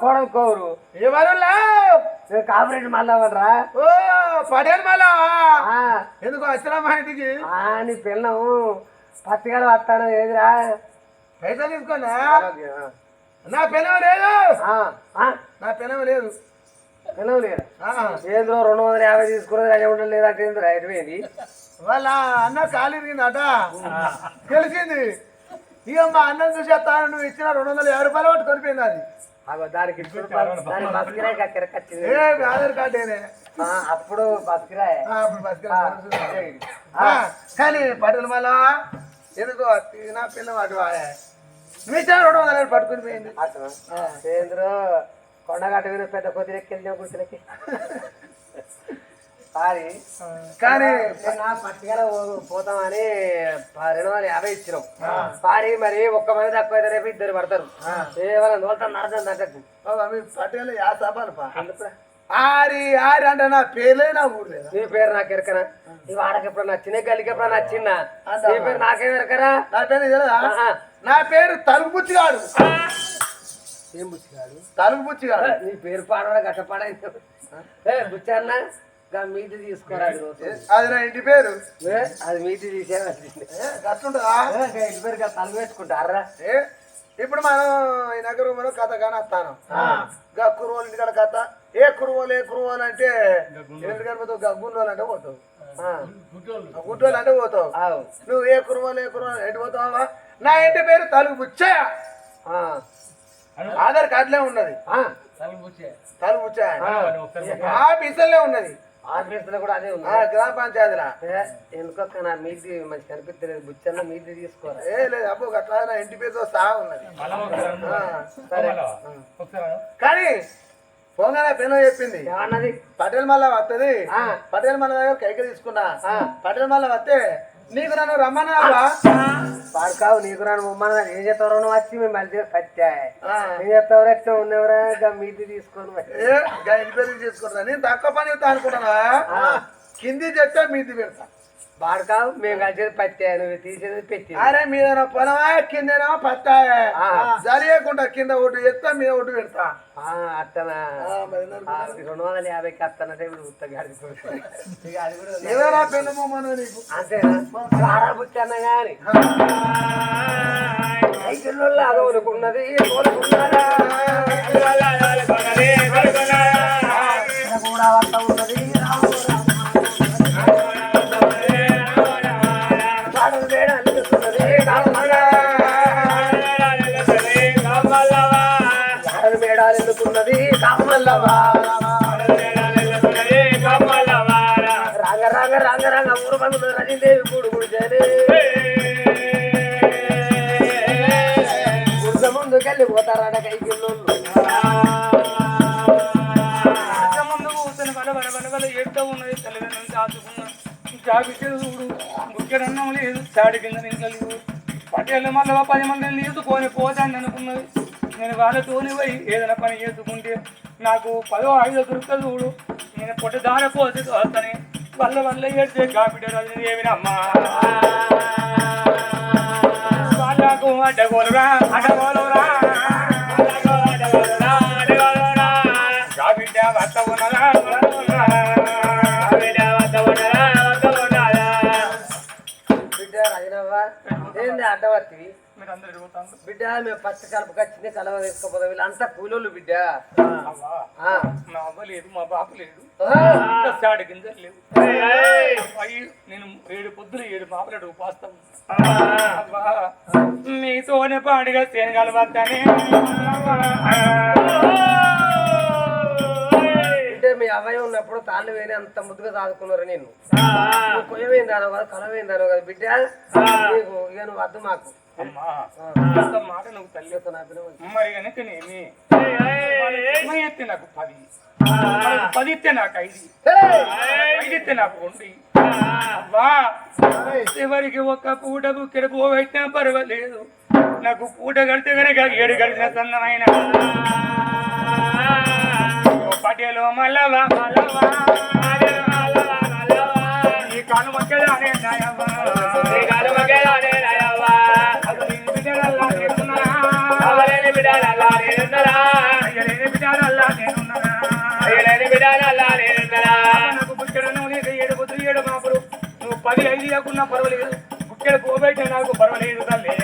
కోడలు కోరు. ఎవరు కాపరేట్ మళ్ళా ఓ పడేను మళ్ళా ఆ. ఎందుకు వచ్చినా మా ఇంటికి? నీ పిల్లం పత్తికాడు వస్తాను ఏదిరా? పైసలు తీసుకోనా? నా పిల్లలు లేదు. నా పిల్లలు లేదు. పిల్లం లేదా ఏంద్రో రెండు వందల యాభై తీసుకున్నది అదే ఉండడం లేదా ఏంద్రా ఎటుపోయింది వాళ్ళ అన్న కాలు ఇరిగిందట. తెలిసింది. ఇక మా అన్నం చూసేస్తాను నువ్వు ఇచ్చిన రెండు వందల యాభై రూపాయలు పట్టు కొనిపోయింది అది. దానికి ఇప్పుడు బస్- దానికి బస్కిరాయి కక్కెరకొచ్చింది ఆధార్ కార్డేనే ఆ, అప్పుడు ఆ, అప్పుడు బతికే కానీ పట్టుకుని మళ్ళా. ఎందుకో నా పిల్ల అటు ఇచ్చిన రెండు వందల పట్టుకుని పోయింది. ఏంద్రో కొండగట్ట మీద పెద్ద కొద్ది ఎక్కెళ్ళిన గుర్తులకి సారీ కానీ నా పట్టుకెల పోతామని రెండు వందల యాభై ఇచ్చినాం. సారీ మరి ఒక్క మంది తక్కువ అయితే రేపు ఇద్దరు పడతారు. కేవలం నోటం నడతం తగ్గదు బాబా, మీ పట్టేలు యా సభలు పా. ఆరి ఆరి అంటే నా పేర్లే నా ఊరు లేదా? నీ పేరు నాకు ఎరకనా? ఈ వాడకి ఎప్పుడు నచ్చిన గల్లికి ఎప్పుడు నచ్చిందా? నీ పేరు నాకేం ఎరకరా? నా పేరు. నా పేరు తలుపు బుచ్చిగాడు. ఏం బుచ్చిగాడు? తలుపు బుచ్చిగాడు. నీ పేరు పాడవాడ గట్ట పాడైంది ఏ బుచ్చన్న మీది తీసుకోరాడు అది నా ఇంటి పేరు. ఏ, అది మీది తీసేయాలి ఏ, గట్లుంటుందా ఇంటి పేరు కదా తలుగు వేసుకుంటారా ఏ ఇప్పుడు మనం ఈ నగరం మనం కథ కానీ వస్తాను. గా కురువోలు ఇంటికాడ కథ. ఏ కురువోలు ఏ కురువోలు అంటే ఎందుకంటే పోతావు? గగ్గున్నోళ్ళు అంటే పోతావు. గుట్టోళ్ళు అంటే పోతావు. ఆవు నువ్వు ఏ కురువోలు ఏ కురువోలు ఎటు పోతావా నా ఇంటి పేరు తలుపు బుచ్చయ్య ఆ, ఆధార్ కార్డులే ఉన్నది. ఆ, తలుపు బుచ్చయ్య ఆ. ఆ పిసల్లే ఉన్నది. ఆఫీసులో కూడా అదే ఉంది. ఆ గ్రామ పంచాయతీలా? ఏ, ఎందుకొక్క నా మీది మంచి కనిపించలేదు. బుచ్చన్న మీది తీసుకోరా? ఏ లేదు అబ్బో గట్లా నా ఇంటి పేరుతో సహా ఉన్నది. సరే. కానీ పోగానే పెనో చెప్పింది. ఏమన్నది? పటేల్ మళ్ళా వస్తుంది ఆ. పటేల్ మళ్ళా దగ్గర కైకి తీసుకున్నా. ఆ. పటేల్ మళ్ళా వస్తే నీకు నన్ను రమ్మన్నా పాడుకావు నీకు రాను ముమ్మన్న ఏం చేస్తావు నువ్వు వచ్చి మేము మళ్ళీ కట్టా ఏం చేస్తావు ఎట్లా ఉన్నవరా? ఇంకా మీది తీసుకొని పోయి. ఇంటి పేరు తీసుకుంటా నేను తక్కువ పని అనుకుంటున్నా కింది చెప్తే మీది పెడతా. పాడుకావు మేము కలిసేది పత్తా నువ్వు తీసేది పెట్టి. అరే మీద పొలమా కిందేనా పత్తాయ ఆ. జరిగకుండా కింద ఒకటి చెప్తా మీద ఒకటి పెడతా. ఆ, రెండు వందల యాభైకి వస్తానంటే ఇప్పుడు ఉత్తగా అడిగిపోయి ఇక అది కూడా ఉంది. మేడాలు ఎల్లుతున్నది కామల్లవా రంగ రంగ రంగ రంగ ఊరు బంధువులు రజీదేవి కూడు కూడు గుడిస గుడ్డ ముందుకెళ్ళి పోతారట కైకిల్లోళ్ళు. ముందు కూర్చొని బల బల బల బల ఏడుతూ ఉన్నది. తల్లిదండ్రులు దాచుకున్నా జాబితాలు చూడు. బుక్కెడన్నం లేదు. చాడి కింద నిందలు లేవు. పటేళ్ళు మళ్ళీ పది మందిని కొని పోతాను అనుకున్నది. నేను వాళ్ళతోనే పోయి ఏదైనా పని చేసుకుంటే నాకు పదో ఐదో దొరుకుతుంది చూడు. నేను పొట్ట దారపోతే అతని వల్ల వల్ల ఏడితే కాపిట ఏమినమ్మా వాళ్ళకు అడ్డగోలురా అడ్డగోలురా. బిడ్డ మేము పచ్చి కలుపుకి వచ్చింది కలవ తీసుకుపోతాం వీళ్ళంతా కూలోళ్ళు బిడ్డ. అవ్వా ఆ. మా అవ్వ లేదు మా బాపు లేదు చాడి గింజ లేవు. అయ్యి నేను ఏడు పొద్దులు ఏడు మాపలడు ఉపాస్తాం. మీతోనే పాడిగా తేనెగాలు వద్దని. బిడ్డ మీ అవ్వయ్య ఉన్నప్పుడు తాళ్ళు వేని అంత ముద్దుగా సాదుకున్నారు నేను అనవు కదా కలవేంది అనవు కదా బిడ్డ. నీకు ఇక నువ్వు వద్దు మాకు. అంత మాట నువ్వు తల్లి మరి ఎత్తే నాకు పది. పది ఇస్తే నాకు ఐదు. ఐదు ఇస్తే నాకు అవ్వా చివరికి ఒక్క పూట బుక్కెడు పోవైనా పర్వాలేదు. నాకు పూట కడితే కనుక ఏడు సన్నమైన ఓ పటేలు మల్లవా మల్లవా మల్లవా, మల్లవా. ఈ కాలు మొక్కలానే నాయవ్వా. లేకున్నా పర్వాలేదు. బుక్కెడు పోబెట్టే నాకు పర్వాలేదు తల్లి.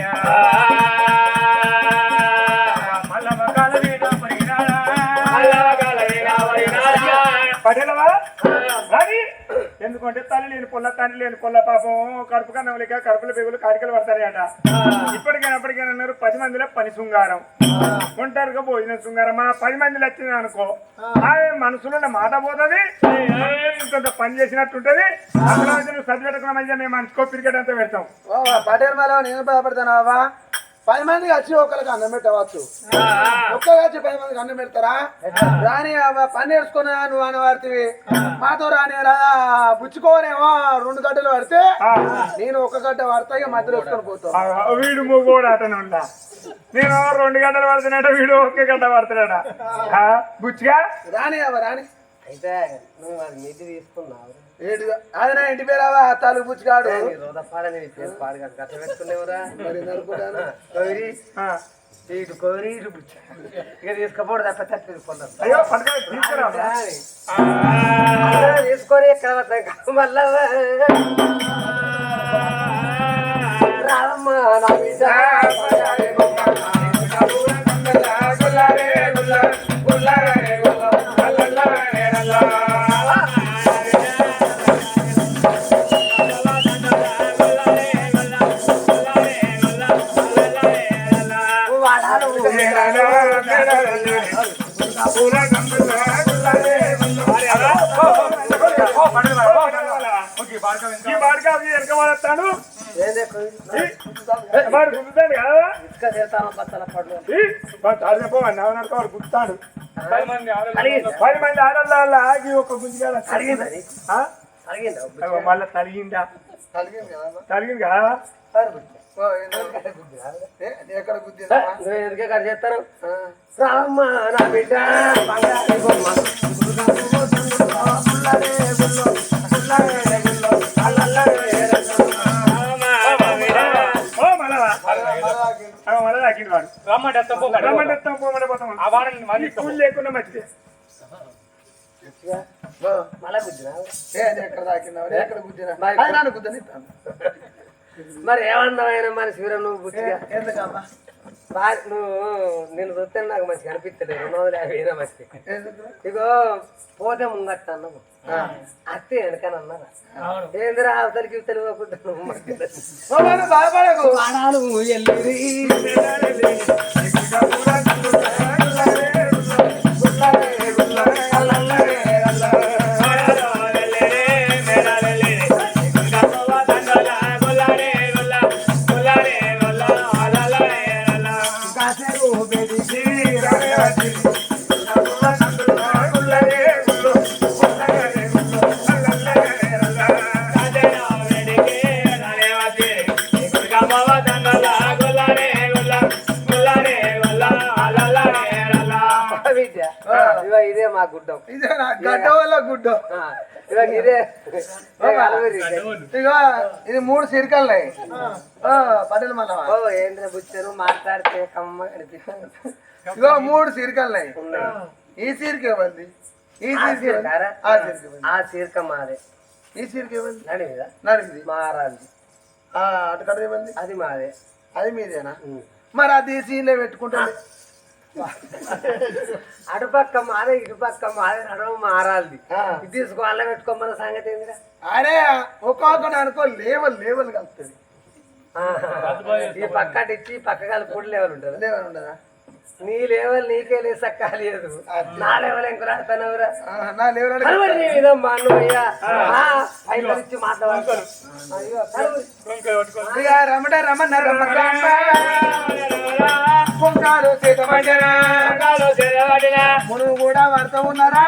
ఎందుకంటే తల్లి లేని పొల్ల తల్లి లేని పొల్ల పాపం. కడుపు కన్నం లేక కడుపుల పెగులు కాడికలు పడతాయట ఇప్పటికైనా అప్పటికైనా అన్నారు పది మందిలో పని శృంగారం. ఒంటరిగా భోజనం శృంగారం. మన పది మందిలో వచ్చింది అనుకో. ఆమె మనసులో ఉన్న మాట పోతుంది. ఇంత పని అందులో అయితే నువ్వు చదివేటకున్న మంచిగా మేము మంచుకో క్రికెట్ అంతా పెడతాం. పటేల్ మేళ నేను అవ్వా పది మందికి వచ్చి ఒకరికి అన్నం పెట్టవచ్చు. ఒక్కగా వచ్చి పది మందికి అన్నం పెడతారా? రాని పని నేర్చుకున్నా నువ్వు అని వాడితే మాతో రాని పుచ్చుకోనేమో రెండు గడ్డలు పడితే నేను ఒక గడ్డ పడతా ఇక మధ్యలో వేసుకొని పోతావు ఆ, వీడు మూగోడు నేను రెండు గంటలు పడుతున్నాడ వీడు ఒకే గంట పడుతున్నాడా? బుచ్చిగా రాని రాని. అయితే నువ్వు అది మిది తీసుకున్నావు. ఏడుగా అది నా ఇంటి పేరావా పుచ్చుకాడు పేరు నరుకుతాను. కోరి ఆ, ఇటు కోరి ఇటు ఇక తీసుకపోడు తప్ప తీసుకురా. తీసుకొని ఎక్కడ మళ్ళా రాదమ్మ నా బిడ్డ. ఈ బాడికాకి కోరి? వాడు గుర్తాడు కదా పడ్లు వాడు గుర్తాడు పది మంది ఆడవాళ్ళ ఆగి ఒక గుంజిగా? అడిగిందా మళ్ళీ తలిగిందా తలిగింది కదా ఎక్కడ గుద్దిందా నువ్వు ఎందుకే కట్ చేస్తాను రామ్మ నా బిడ్డ. బంగారు లేకుండా మంచిది మళ్ళా గుద్దినా ఎక్కడ తాకినావు నీ ఎక్కడ గుద్దినా? మరి- గుద్దనిస్తాను మరి శివరం నువ్వు బుచ్చిగా ఎందుకమ్మా? బా- నువ్వు నేను చూస్తే నాకు మంచిగా అనిపించలేదు రెండు వందల యాభై అయినా మంచి ఇగో పోతే ముంగట్ట అన్నావు. అత్తే వెనకనన్నారా ఏందిరా అవతలికి తెలియకుండా బాధపడకు గుడ్డం. ఇదే నా గడ్డ వల్ల గుడ్డు. ఇదే. ఇగో ఇది మూడు సిరికల్లాయి. పటేల్ మళ్ళా ఓ ఏంద్ర బుచ్చరు మాట్లాడితే కమ్మ ఇగో మూడు సిరికల్లాయి. ఈ సీరికి ఇవ్వండి. ఈ సీరికి? ఆ సీరికి మాదే. ఈ సీరికి నడివిదా నడిమిది? మారాలి. ఆ అటుకడ ఇవ్వండి. అది మాదే. అది మీదేనా. మరి అది సీన్లో పెట్టుకుంటుంది అటుపక్క మాదే ఇటుపక్క మాదే నడవ మారాలి. ఇది తీసుకోవాలని పెట్టుకోమన్న సంగతి ఏందిరా? అరే ఒక్కొక్కటి అనుకో లేవల్ లేవల్ కలుస్తుంది ఆహా. ఈ పక్క అటు ఇచ్చి పక్క కలిపి కూడా లెవెల్ ఉంటుంది లేవల్ ఉండదా? నీ లెవెల్ నీకే లేదు సక్క లేదు నా లెవెల్ ఎంకురాడుతున్నావురా ఆ, నా లేవల్ కలువరి ఇచ్చి మాట్లాడతారు అయ్యో కలువరి. ఇక రమణ రమణ కుంకాలు మునుగు కూడా వాడుతూ ఉన్నారా?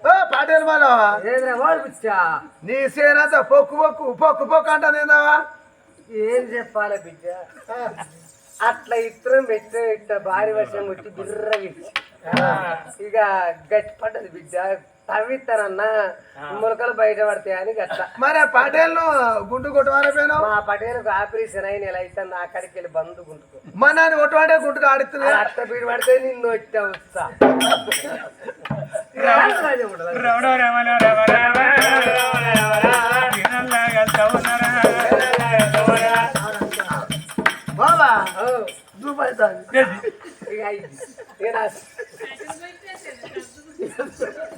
ఓ పాటలు మాలో ఏంద్రా వాళ్ళు పిచ్చా? నీ సేనంత పొక్కు పొక్కు పొక్కు పొక్కు అంటుంది ఏందవా ఏం చెప్పాలి బిడ్డ? అట్లా ఇత్తరం పెట్ట ఇట్ట భారీ వర్షం వచ్చి బిర్ర ఇక గట్టి పడ్డది బిడ్డ. తవ్విస్తానన్నా మొలకలు బయట పడతాయి అని గట్ల. మరి ఆ పాటేళ్ళు గుండు కొట్టమని పోయినావు మా పటేలకు ఆపరేషన్ అయిన ఎలా అయితే నా అక్కడికి వెళ్ళి బంధు గుంటుకో మా నాన్న కొట్టమంటే గుంటుకు ఆడుతుంది అట్ట బీడు పడితే నిన్ను వచ్చా వస్తా. రమణ రమణ రమ రమ తినల్లాగా చవనరా. బాబా ఓ,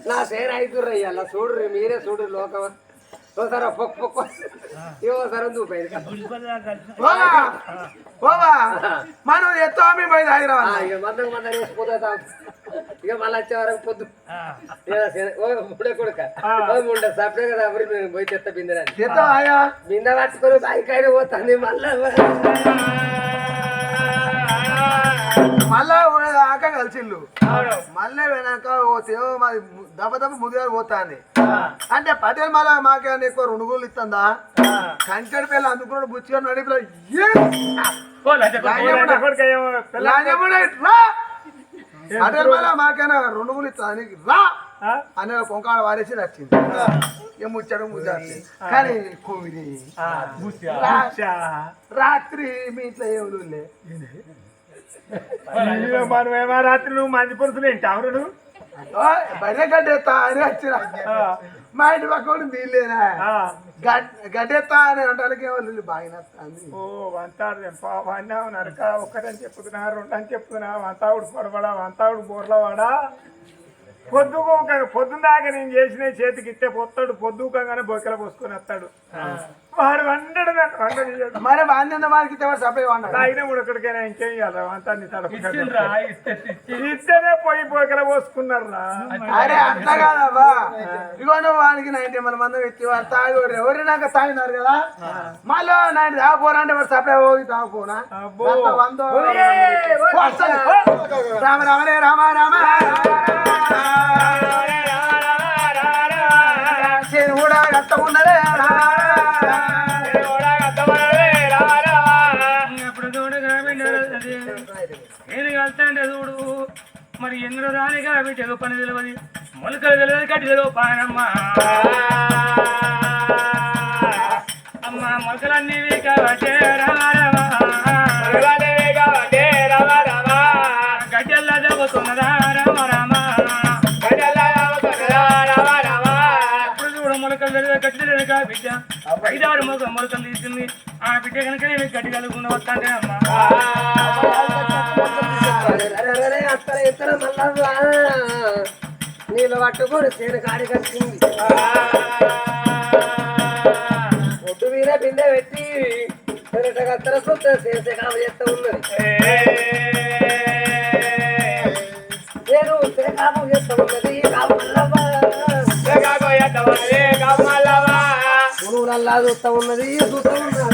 నా సేన ఐదుర్రు అయ్యాల చూడ్రి మీరే చూడ్రి లోకం. ఓసారి పొక్కు పొక్కు. దూపోయింది బాబా బాబా మనం ఎత్తో మీ పోయి తాగి రావాలి ఇక మందం మందం వేసిపోతా ఇక మళ్ళీ వచ్చే వరకు పొద్దు. ముడే కొడుక. ముండ సపరే కదా ఎవరి నేను పోయి చెత్త బిందరాని బింద పట్టుకొని బైక్ అయినా పోతుంది మళ్ళా. మళ్ళా కలిసిల్లు మళ్ళీ వెనక పోతే మాది దెబ్బ దెబ్బ ముదిగారు పోతాంది. అంటే పటేల్ మళ్ళా మాకేమైనా ఎక్కువ రెండు గోళ్ళు ఇస్తుందా? కంచెడి పిల్ల అందుకున్నాడు బుచ్చిగా నడిపిల్ల పటేల్ మళ్ళా మాకైనా రెండు గోళ్ళు ఇస్తా అని రా! అనే కొంకాడ వారేసి నచ్చింది. ఏం ముచ్చాడు ముచ్చాడు కానీ కోవిడి రాత్రి మీ ఇంట్లో ఏమి మనమేమో రాత్రి నువ్వు మంది పురుషులు ఏంటావు నువ్వు? బయట గడ్డెత్తా అని వచ్చిన. మా ఇంటి పక్కన నీళ్ళేనా? గడ్డెత్తా అని అంటానికి ఏమో బాగా నచ్చింది ఓ వంతాడు వాడినా నరక ఒక్కటని చెప్పుతున్నా రెండని చెప్తున్నా వంతావుడు పొడబడా వంతావుడు బోర్లవాడా? పొద్దుకోక పొద్దున్న దాకా నేను చేసిన చేతికి ఇస్తే పొత్తాడు పొద్దుకోగానే బొక్కల పోసుకొని వస్తాడు. వాడు వండడు నన్ను వండని మరి బాధ్యత వారికి సప్లై వాడాలి తాగిన ఉడకడికైనా ఇంకేం చేయాలి ఇస్తేనే పోయి బొక్కల పోసుకున్నారా అరే అట్లా కాదబ్బా ఇగో నువ్వు వానికి నైన్టీ మన మందం ఎత్తి వారు తాగి ఎవరి నాకు తాగినారు కదా మళ్ళీ నైన్టీ తాగపోరా అంటే మరి సప్లై పోయి తాగపోనా వందో. రామ రామ రామ రామ శని కూడా గట్ట ఉన్నదే మరి ఎందులో దానిగా బిడ్డకు పని తెలియదు. మొలకలు తెలియదు గడ్డి తెలియదు పానమ్మ అమ్మ మొలకలన్నీ కాబట్టి గడ్డల్లా చదువుతున్నదా రామ రామ. అప్పుడు తెలియదు బిడ్డ. ఐదారు మొలకలు తీసింది. ఆ బిడ్డ కనుక నేను గడ్డి కలుగుకుండా వస్తాంటే అమ్మా. ఇతర మళ్ళా నీళ్ళు పట్టుకొని సేను కాడి కట్టింది ఒడ్డు మీద బిందె పెట్టి కత్తర సొంత చేసే కామ చేస్తా ఉన్నది. నేను కాపు చేస్తా ఉన్నది. కాపు చూస్తా ఉన్నది? చూస్తా ఉన్నది?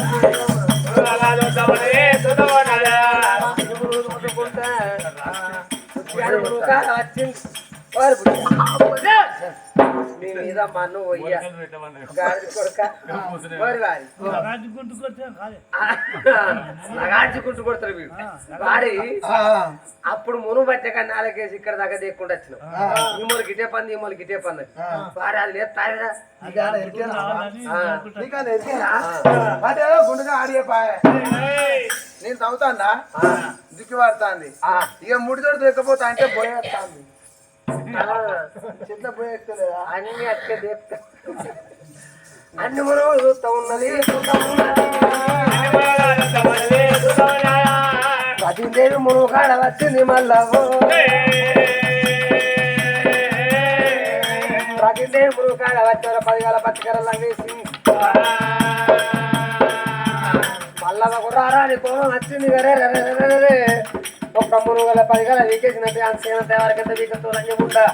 వచ్చింది వారి బుద్ధి. నీ మీద మన్ను పోయ్యా. గాడి కొడుక. వారి. వారి నగాడ్చుకుంటూ కొడతారు వీడు వాడి అప్పుడు మును బట్టక నాలుగేసి ఇక్కడ దాకా దేక్కుండా వచ్చినాం ఈ మూలకి ఇటే పని ఈ మూలకి ఇటే పని. వాడు అది లేదు? అదే గుండుగా ఆడియే పాయ. నేను తవ్వుతాందా దిక్కు పడుతుంది ఇక ముడితోడు దొరకపోతా అంటే పోయేస్తాంది చెట్ల పోయేస్తలేదా అన్ని అట్టే అన్ని మనం చూస్తా ఉన్నది చూస్తా ఉన్నది వచ్చింది మళ్ళా పదిహేను మునుగు వచ్చారు పదివేల పచ్చికరలా వేసి మళ్ళా ఒక రారాని కోణం వచ్చింది గరే రే రే రే రే రే. ఒక్క మునుగు గల పదిగల వీకేసినట్టు అంత వరకంత వీకతో లంజముండా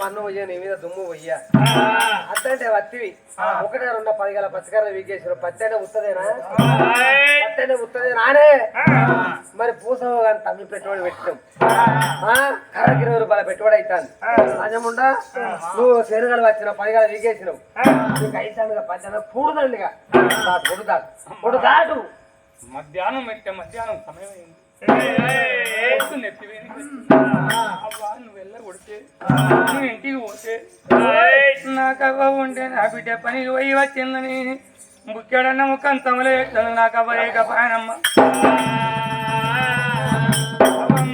మన్ను పోయ్యా నీ మీద దుమ్ము పోయ్యా అత్తంటే వత్తివి. ఒకటే రెండు పది గల పచ్చకర్ర వీకేసిన పచ్చనే ఉత్తదేనా? పచ్చనే ఉత్తదేనా? అనే మరి పూసవ కానీ తమ్మి పెట్టుబడి పెట్టాం కర్రకి ఇరవై రూపాయల పెట్టుబడి అవుతాను రాజముండా? నువ్వు శనగలు వచ్చిన పది గల వీకేసినావు నీకు అయితానుగా పచ్చన పూడుదండిగా. పొడు దాటు పొడు దాటు మధ్యాహ్నం పెట్టే మధ్యాహ్నం సమయం నువ్వు వెళ్ళ కొడితే నువ్వు ఇంటికి పోతే నాకు అవ్వ ఉంటే నా బిడ్డ పని పోయి వచ్చిందని. ముక్కాడన్న ముఖం తమలే నాకు అవ్వ ఏక పాయనమ్మ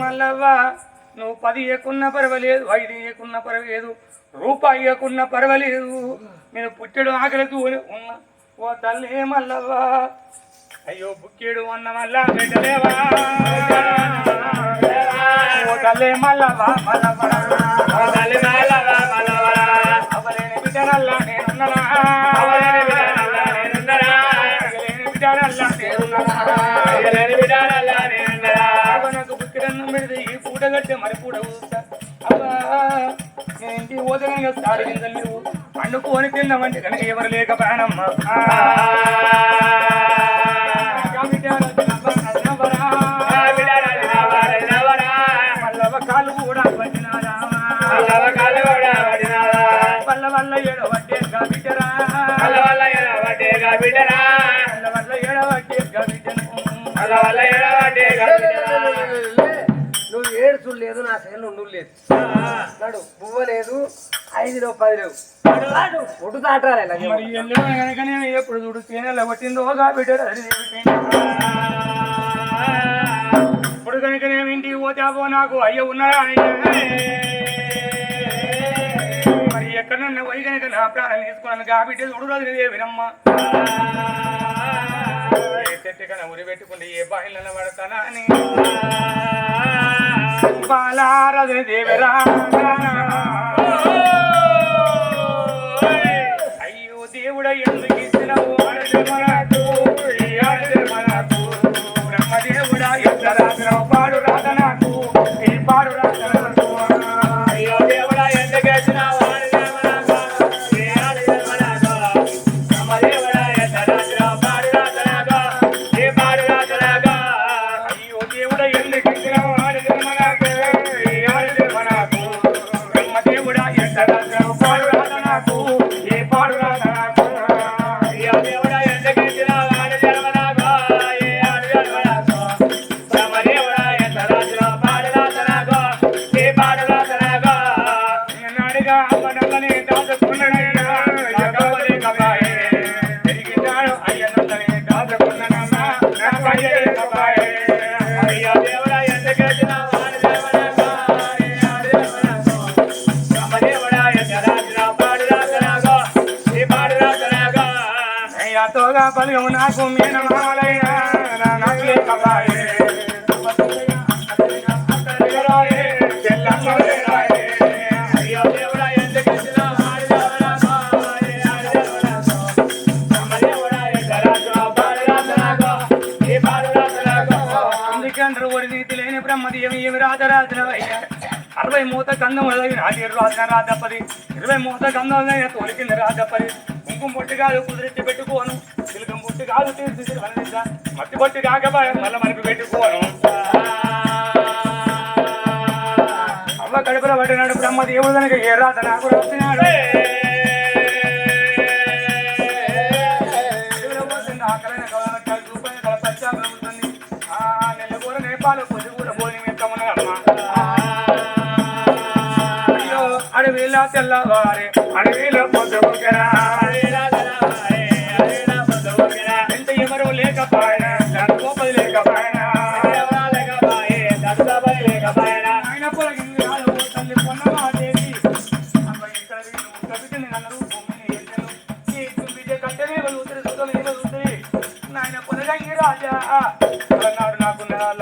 మల్లవ్వ నువ్వు పది ఏకున్నా పర్వాలేదు ఐదు ఏకున్నా పర్వాలేదు రూపాయి ఏకున్నా పర్వాలేదు నేను పుట్టడం ఆకలికి ఉ- ఉన్నా ఓ తల్లి మల్లవ్వా అయ్యో బుక్కిడు అన్న మల్ల బిడ్డలేవా ఓ తల్లి మల్లవ్వ మల్లవ్వ అవలేని అవలేని అవలేని అవలేని పెడితే ఈ పూట కట్టే మరి పూట ఊరుతా అబ్బా నేను ఇంటికి పోతే కనుక సారి కింద తిన్నామంటే కనుక ఎవరు లేక ప్రాణమ్మ లేదు నడు పువ్వ లేదు పది లేవు. ఒడ్డు దాటాలి మరి ఎప్పుడు చూడు తేనెల కొట్టిందో గా ఇప్పుడు కనుక నేను ఇంటికి పోతే నాకు అయ్య ఉన్నాడా అని మరి ఎక్కడన్నా పోయి కనుక నా ప్రాణం తీసుకున్నాను గా బిడ్డ చూడు రోజు వినమ్మ. చెట్టు కన్నా ఉరి పెట్టుకుంటే ఏ బాయిలను పడతానా అని. బాలారది దేవరా అయ్యో దేవుడ ఎందుకు ఇచ్చినవు నాకు బ్రహ్మదేవి ఏమి రాజరాజనవయ్యా అరవై మూత గంధం నాటి రాజన రాజప్పది ఇరవై మూత గంధం తోలి కింద కుంకుమ పొట్టి కాదు కుదిరెత్తి పెట్టుకోను. కాదు తీర్చి మట్టి పట్టి రాకబా మళ్ళీ మనకి పెట్టుకోను అమ్మ కడుపులో పట్టినాడు బ్రహ్మదేవుడు కనుక ఏ రాత నాకు రాసినాడు అడవిలో తెల్లవారే అడవిలో పొద్దుకురా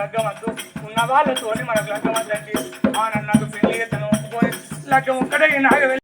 లగ్గమద్దు ఉన్న వాళ్ళతోని మనకు లగ్గమద్దండి ఆ నన్ను పెళ్ళి ఎత్తను ఒప్పుకొని లగ్గం ఒక్కడే నాకు